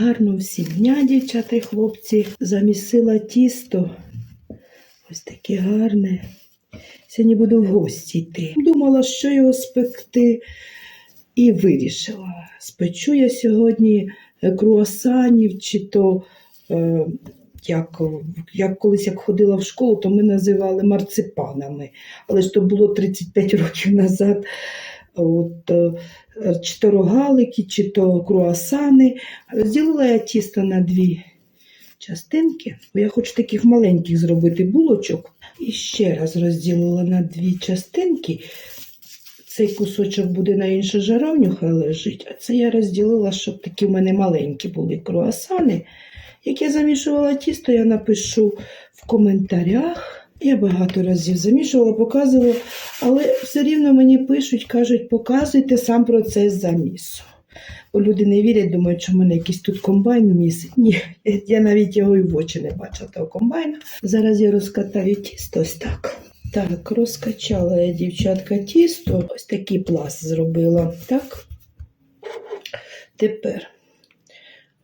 Гарно всі дня, дівчата і хлопці, замісила тісто. Ось таке гарне. Сьогодні буду в гості йти. Думала, що його спекти, і вирішила. Спечу я сьогодні е, круасанів, чи то, е, як, як колись як ходила в школу, то ми називали марципанами. Але ж то було 35 років назад. От, е, чи то рогалики, чи то круасани. Розділила я тісто на дві частинки, бо я хочу таких маленьких зробити булочок. І ще раз розділила на дві частинки. Цей кусочок буде на іншу жаровню, хай лежить, а це я розділила, щоб такі в мене маленькі були круасани. Як я замішувала тісто, я напишу в коментарях. Я багато разів замішувала, показувала, але все рівно мені пишуть, кажуть, показуйте сам процес замісу. Бо люди не вірять, думають, що в мене якийсь тут комбайн місить. Ні, я навіть його і в очі не бачила того комбайна. Зараз я розкатаю тісто ось так. Так, розкачала я, дівчатка, тісто. Ось такий пласт зробила. Так. Тепер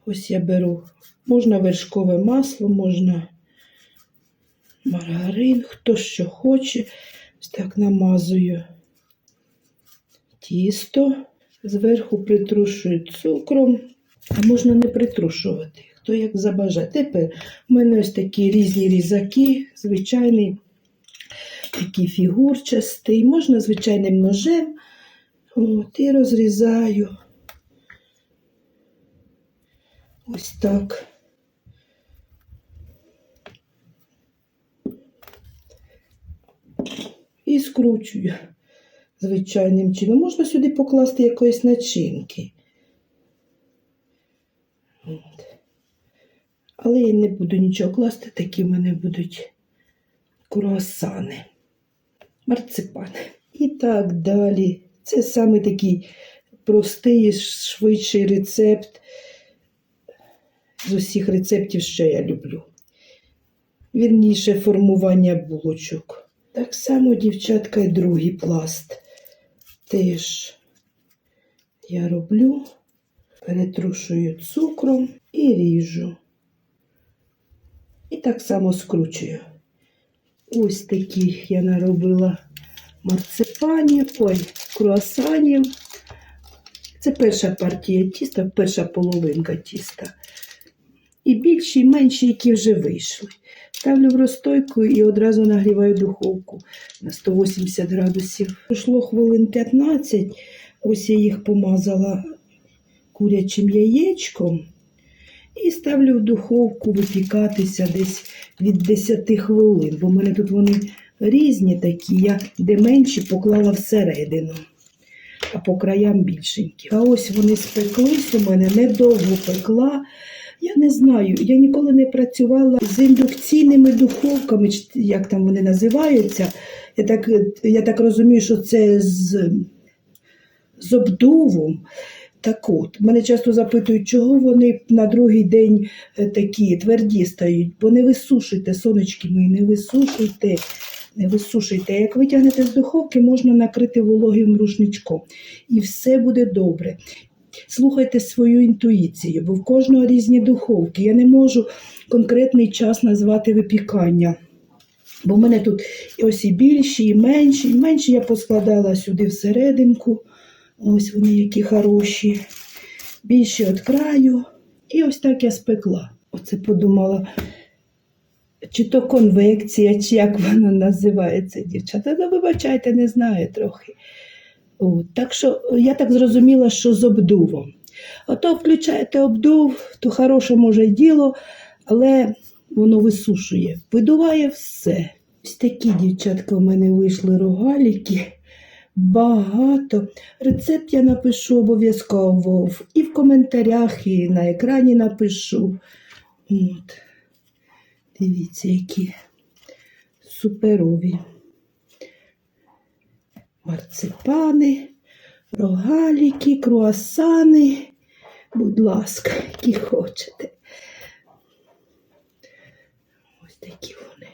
ось я беру, можна вершкове масло, можна маргарин, хто що хоче. Ось так намазую тісто, зверху притрушую цукром, а можна не притрушувати, хто як забажає. Тепер у мене ось такі різні різаки, звичайний такий фігурчастий, можна звичайним ножем. От, і розрізаю ось так. І скручую звичайним чином. Можна сюди покласти якоїсь начинки. От. Але я не буду нічого класти, такі в мене будуть круасани, марципани. І так далі. Це саме такий простий, швидший рецепт з усіх рецептів, що я люблю. Вірніше формування булочок. Так само, дівчатка, і другий пласт. Теж я роблю, перетрушую цукром і ріжу. І так само скручую. Ось таких я наробила марципанів, ой, круасанів. Це перша партія тіста, перша половинка тіста. І більші, і менші, які вже вийшли. Ставлю в розстойку і одразу нагріваю духовку на 180 градусів. Пройшло хвилин 15. Ось я їх помазала курячим яєчком. І ставлю в духовку випікатися десь від 10 хвилин, бо в мене тут вони різні такі, я де менші поклала всередину, а по краям більшенькі. А ось вони спеклись у мене, недовго пекла. Я не знаю, я ніколи не працювала з індукційними духовками, як там вони називаються. Я так, я так розумію, що це з, з обдувом. Так от, мене часто запитують, чого вони на другий день е, такі тверді стають, бо не висушуйте, сонечки мої, не висушуйте, не висушуйте. Як витягнете з духовки, можна накрити вологим рушничком. І все буде добре. Слухайте свою інтуїцію, бо в кожного різні духовки. Я не можу конкретний час назвати випікання. Бо в мене тут ось і більші, і менші. І менші я поскладала сюди всерединку. Ось вони які хороші. Більші від краю. І ось так я спекла. Оце подумала, чи то конвекція, чи як вона називається, дівчата. Ну, вибачайте, не знаю трохи. От, так що я так зрозуміла, що з обдувом. Ото включаєте обдув, то хороше може й діло, але воно висушує, видуває все. Ось такі дівчатка в мене вийшли рогаліки. Багато. Рецепт я напишу обов'язково і в коментарях, і на екрані напишу. От. Дивіться, які суперові. Марципани, рогаліки, круасани. Будь ласка, які хочете. Ось такі вони.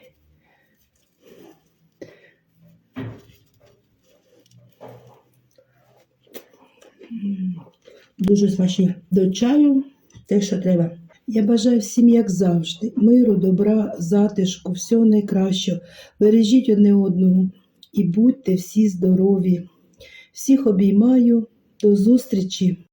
Дуже смачні до чаю. те, що треба. Я бажаю всім, як завжди, миру, добра, затишку, всього найкращого. Бережіть одне одного і будьте всі здорові. Всіх обіймаю. До зустрічі!